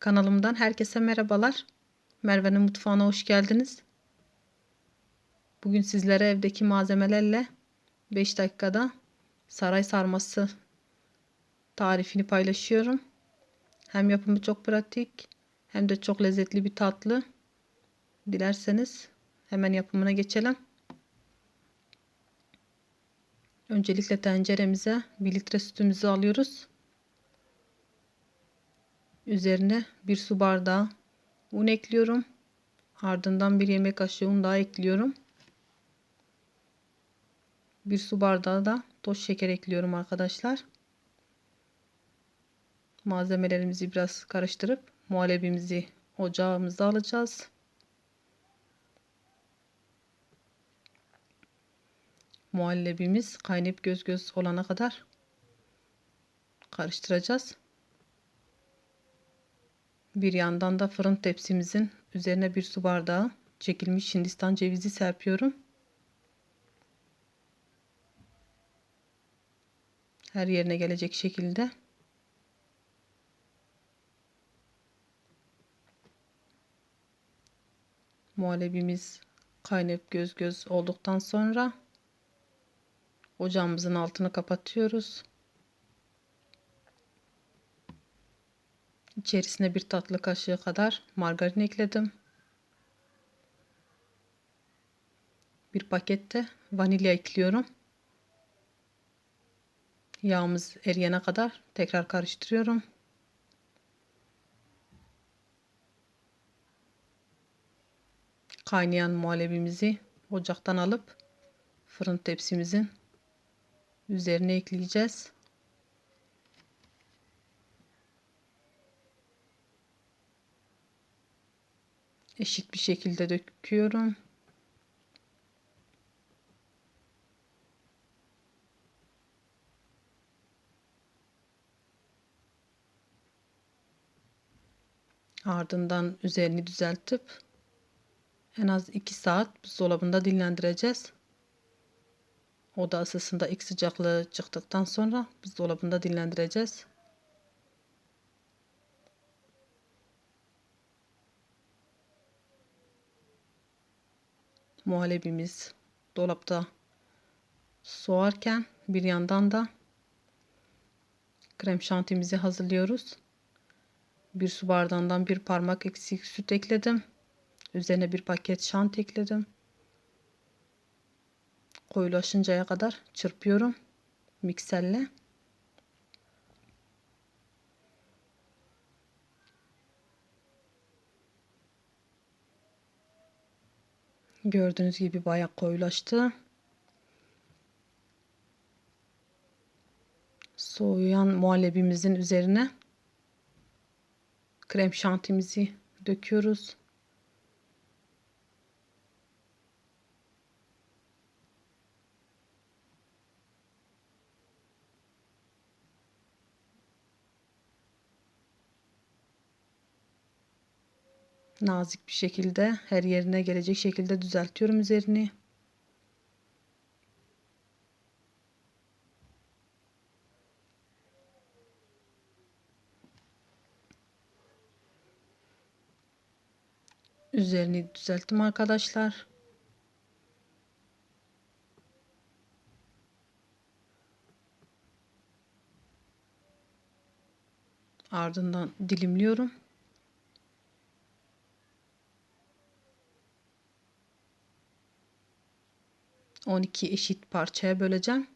Kanalımdan herkese merhabalar. Merve'nin mutfağına hoş geldiniz. Bugün sizlere evdeki malzemelerle 5 dakikada saray sarması tarifini paylaşıyorum. Hem yapımı çok pratik hem de çok lezzetli bir tatlı. Dilerseniz hemen yapımına geçelim. Öncelikle tenceremize 1 litre sütümüzü alıyoruz. Üzerine bir su bardağı un ekliyorum. Ardından bir yemek kaşığı un daha ekliyorum. Bir su bardağı da toz şeker ekliyorum arkadaşlar. Malzemelerimizi biraz karıştırıp muhallebimizi ocağımıza alacağız. Muhallebimiz kaynayıp göz göz olana kadar karıştıracağız. Bir yandan da fırın tepsimizin üzerine bir su bardağı çekilmiş hindistan cevizi serpiyorum. Her yerine gelecek şekilde. Muhallebimiz kaynayıp göz göz olduktan sonra ocağımızın altını kapatıyoruz. İçerisine bir tatlı kaşığı kadar margarin ekledim. Bir pakette vanilya ekliyorum. Yağımız eriyene kadar tekrar karıştırıyorum. Kaynayan muhallebimizi ocaktan alıp fırın tepsimizin üzerine ekleyeceğiz. Eşit bir şekilde döküyorum. Ardından üzerini düzeltip en az 2 saat buzdolabında dinlendireceğiz. Oda ısısında ilk sıcaklığı çıktıktan sonra buzdolabında dinlendireceğiz. Muhallebimiz dolapta soğarken bir yandan da krem şantimizi hazırlıyoruz. Bir su bardağından bir parmak eksik süt ekledim. Üzerine bir paket şant ekledim. Koyulaşıncaya kadar çırpıyorum mikserle. Gördüğünüz gibi bayağı koyulaştı. Soğuyan muhallebimizin üzerine krem şantimizi döküyoruz. Nazik bir şekilde her yerine gelecek şekilde düzeltiyorum üzerini. Üzerini düzelttim arkadaşlar. Ardından dilimliyorum. 12 eşit parçaya böleceğim.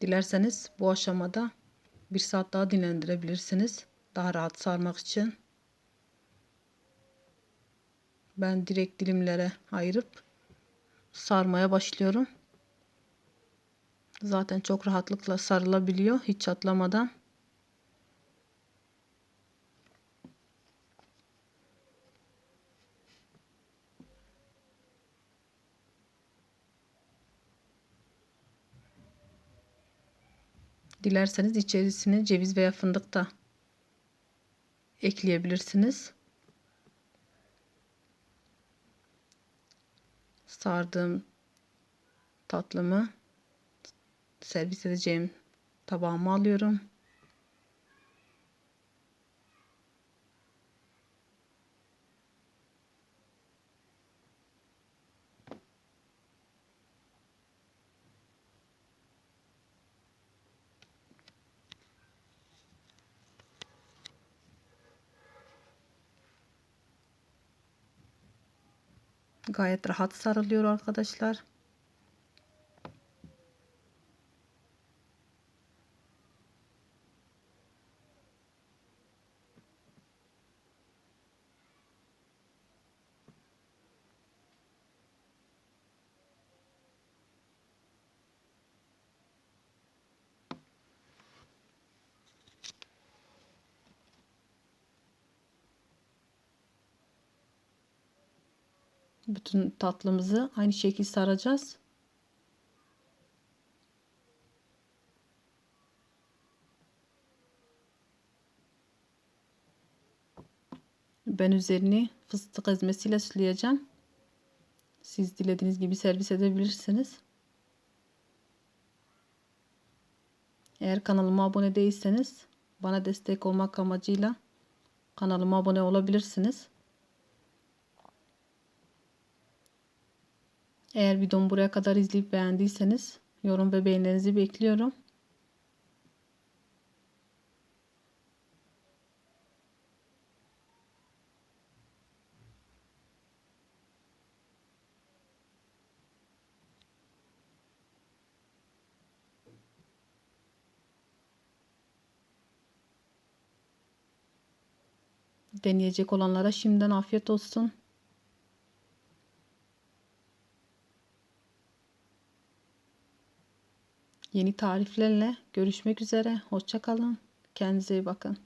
Dilerseniz bu aşamada bir saat daha dinlendirebilirsiniz. Daha rahat sarmak için. Ben direkt dilimlere ayırıp sarmaya başlıyorum. Zaten çok rahatlıkla sarılabiliyor hiç çatlamadan. Dilerseniz içerisine ceviz veya fındık da ekleyebilirsiniz. Sardığım tatlımı servis edeceğim tabağıma alıyorum. Gayet rahat sarılıyor arkadaşlar. Bütün tatlımızı aynı şekilde saracağız. Ben üzerini fıstık ezmesiyle süsleyeceğim. Siz dilediğiniz gibi servis edebilirsiniz. Eğer kanalıma abone değilseniz bana destek olmak amacıyla kanalıma abone olabilirsiniz. Eğer videomu buraya kadar izleyip beğendiyseniz yorum ve beğenilerinizi bekliyorum. Deneyecek olanlara şimdiden afiyet olsun. Yeni tariflerle görüşmek üzere. Hoşçakalın. Kendinize iyi bakın.